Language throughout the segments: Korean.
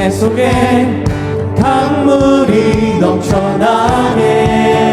내 속에 강물이 넘쳐나네.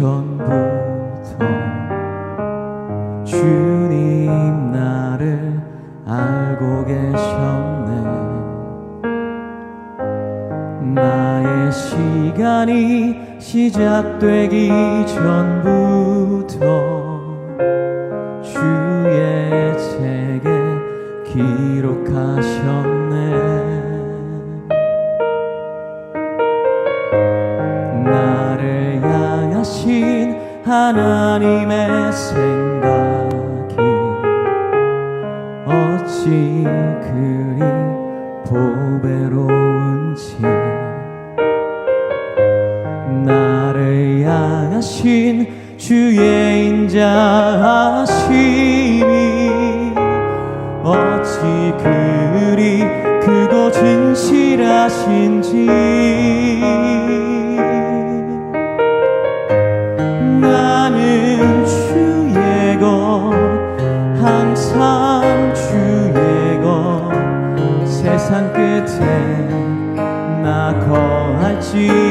전부터 주님 나를 알고 계셨네. 나의 시간이 시작되기 전부터 주의 책에 기록하셨네 하나님의 생각이 어찌 그리 보배로운지. 나를 향하신 주의 인자하심이 어찌 그리 크고 진실하신지 ti.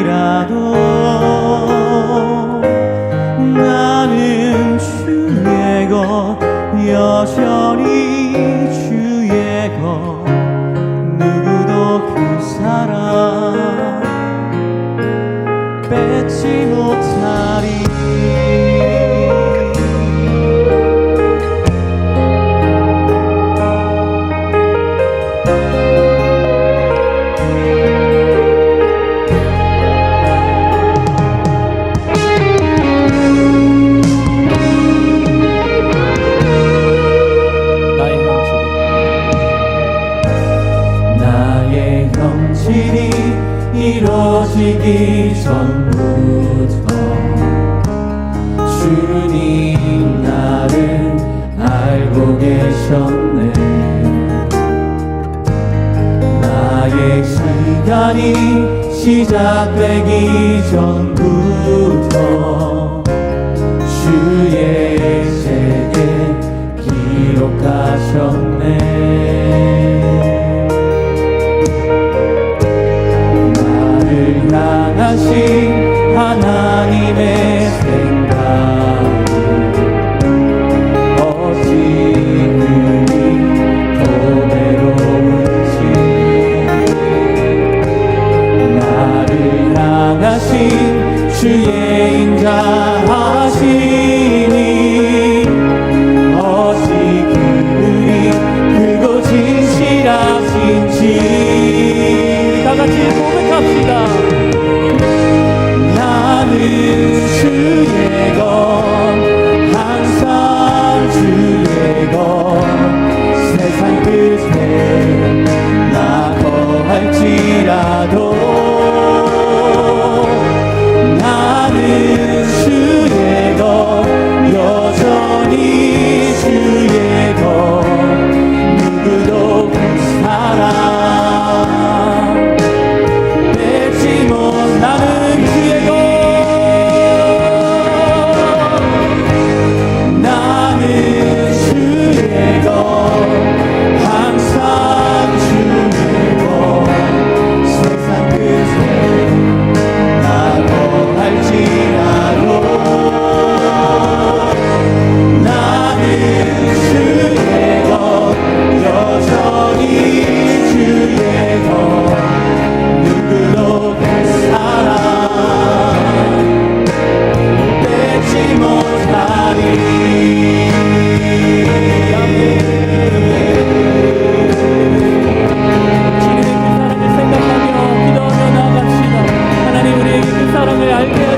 哎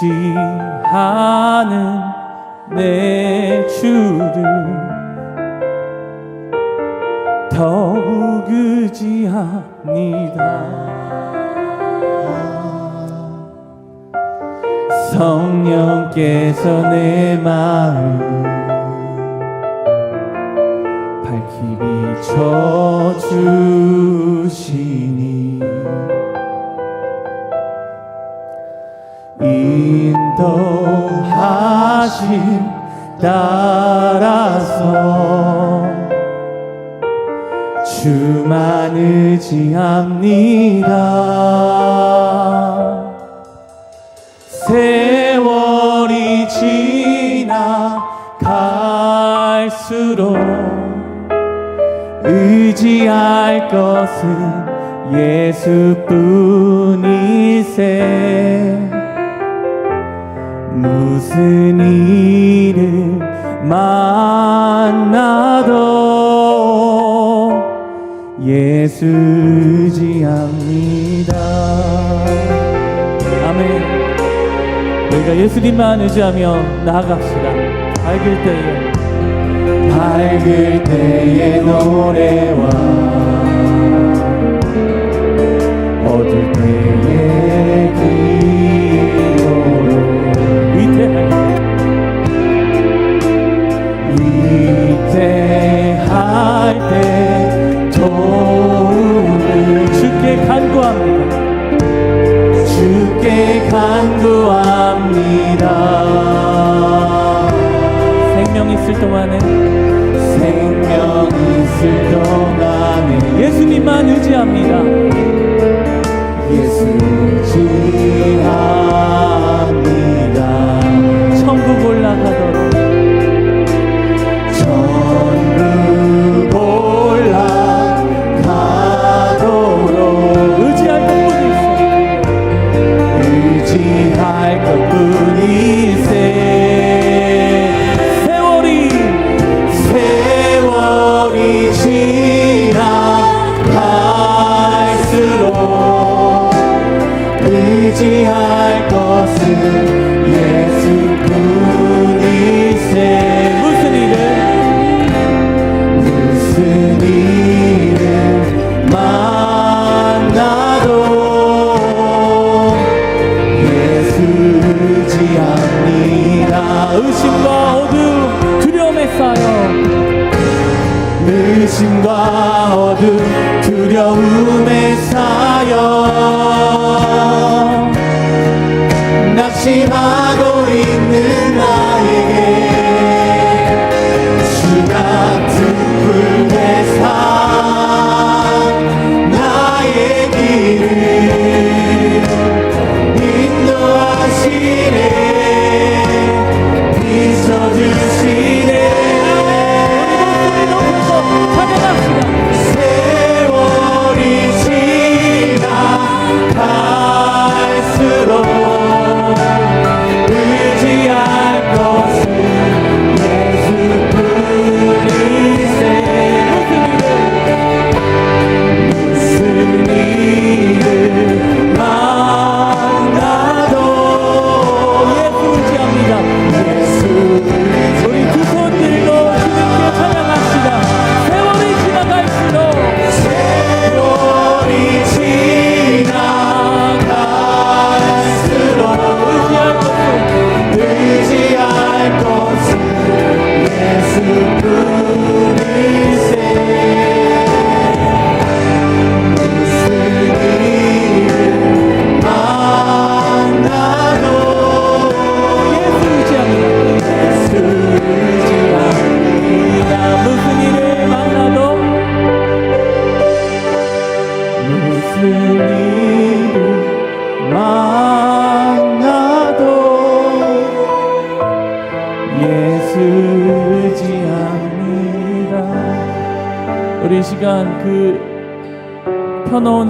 지하는 내 주를 더욱 의지합니다. 성령께서 내 마음 밝히 비춰주시 인도하심 따라서 주만 의지합니다. 세월이 지나갈수록 의지할 것은 예수뿐이세 무슨 일을 만나도 예수 의지합니다. 아멘. 우리가 예수님만 의지하며 나아갑시다. 밝을 때에 밝을 때의 노래와. 어두울 때의 있을 동안에 예수님만 의지합니다. 예수 의지합니다. 의지할 것은 예수뿐이세. 무슨 일을? 무슨 일을 만나도 예수 의지합니다 의심과 어둠 두려움에 쌓여. 의심과 어둠 두려움 낙심하고 있는 나에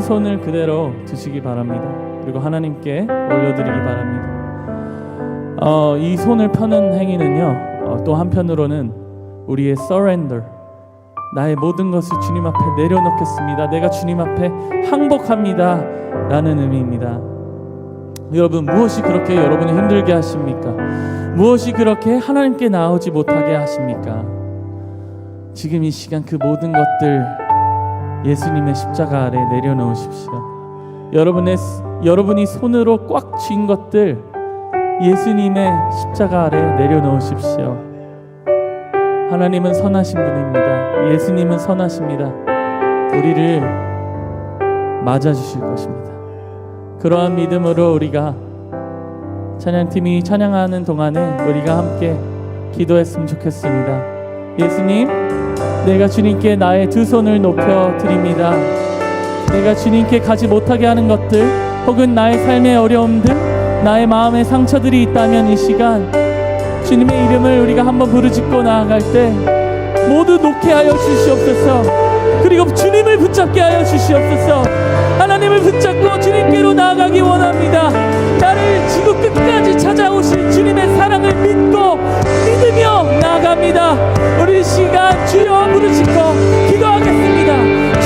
손을 그대로 두시기 바랍니다. 그리고 하나님께 올려드리기 바랍니다. 어, 이 손을 펴는 행위는요 어, 또 한편으로는 우리의 surrender 나의 모든 것을 주님 앞에 내려놓겠습니다. 내가 주님 앞에 항복합니다. 라는 의미입니다. 여러분 무엇이 그렇게 여러분을 힘들게 하십니까? 무엇이 그렇게 하나님께 나오지 못하게 하십니까? 지금 이 시간 그 모든 것들 예수님의 십자가 아래 내려놓으십시오. 여러분의 여러분이 손으로 꽉 쥔 것들 예수님의 십자가 아래 내려놓으십시오. 하나님은 선하신 분입니다. 예수님은 선하십니다. 우리를 맞아 주실 것입니다. 그러한 믿음으로 우리가 찬양팀이 찬양하는 동안에 우리가 함께 기도했으면 좋겠습니다. 예수님, 내가 주님께 나의 두 손을 높여 드립니다. 내가 주님께 가지 못하게 하는 것들, 혹은 나의 삶의 어려움들, 나의 마음의 상처들이 있다면 이 시간 주님의 이름을 우리가 한번 부르짖고 나아갈 때 모두 놓게 하여 주시옵소서. 그리고 주님을 붙잡게 하여 주시옵소서. 하나님을 붙잡고 주님께로 나아가기 원합니다. 나를 지구 끝까지 찾아오신 주님의 사랑을 믿고 믿으며 나아갑니다. 우리 이 시간 주여 부르짖고 기도하겠습니다.